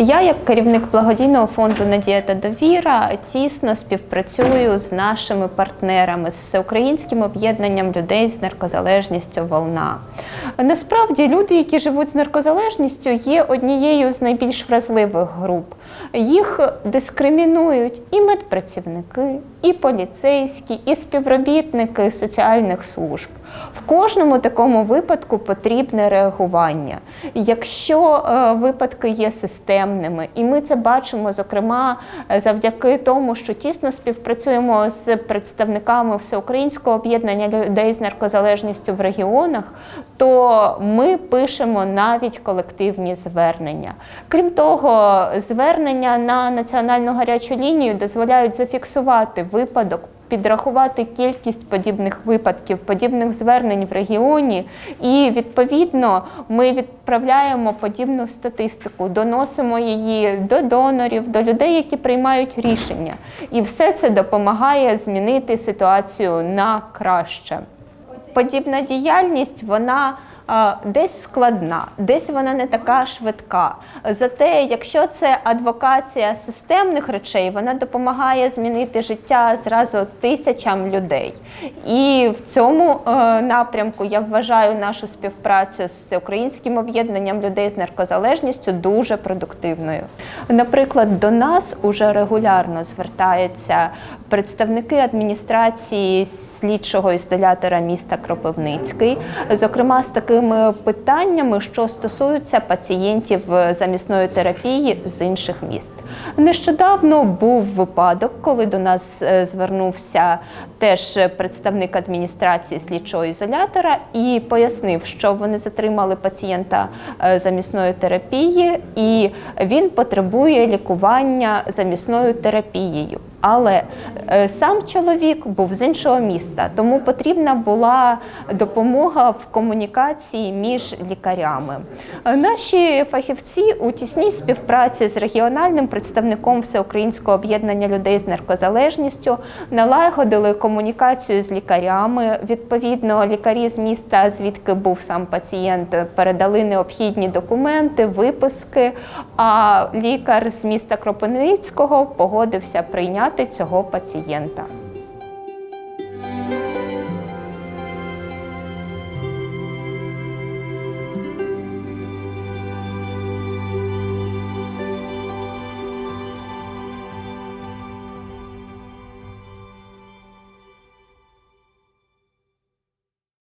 Я, як керівник благодійного фонду Надія та довіра, тісно співпрацюю з нашими партнерами, з всеукраїнським об'єднанням людей з наркозалежністю Волна. Насправді, люди, які живуть з наркозалежністю, є однією з найбільш вразливих груп. Їх дискримінують і медпрацівники, і поліцейські, і співробітники соціальних служб. В кожному такому випадку потрібне реагування. Якщо е, випадки є системними, і ми це бачимо, зокрема, е, завдяки тому, що тісно співпрацюємо з представниками всеукраїнського об'єднання людей з наркозалежністю в регіонах, то ми пишемо навіть колективні звернення. Крім того, звернення на національну гарячу лінію дозволяють зафіксувати випадок підрахувати кількість подібних випадків, подібних звернень в регіоні, і відповідно ми відправляємо подібну статистику, доносимо її до донорів, до людей, які приймають рішення. І все це допомагає змінити ситуацію на краще. Подібна діяльність вона десь складна, десь вона не така швидка. Зате, якщо це адвокація системних речей, вона допомагає змінити життя зразу тисячам людей. І в цьому е, напрямку я вважаю нашу співпрацю з українським об'єднанням людей з наркозалежністю дуже продуктивною. Наприклад, до нас уже регулярно звертаються представники адміністрації слідчого ізолятора міста Кропивницький, зокрема з такими питаннями, що стосуються пацієнтів замісної терапії з інших міст. Нещодавно був випадок, коли до нас е, звернувся теж представник адміністрації слідчого ізолятора і пояснив, що вони затримали пацієнта е, замісної терапії, і він потребує лікування замісною терапією. Але е, сам чоловік був з іншого міста, тому потрібна була допомога в комунікації між лікарями. Е, Наші фахівці у тісній співпраці з регіональним представником всеукраїнського об'єднання людей з наркозалежністю налагодили комунікацію з лікарями. Відповідно, лікарі з міста, звідки був сам пацієнт, передали необхідні документи, виписки. А лікар з міста Кропивницького погодився прийняти цього пацієнта.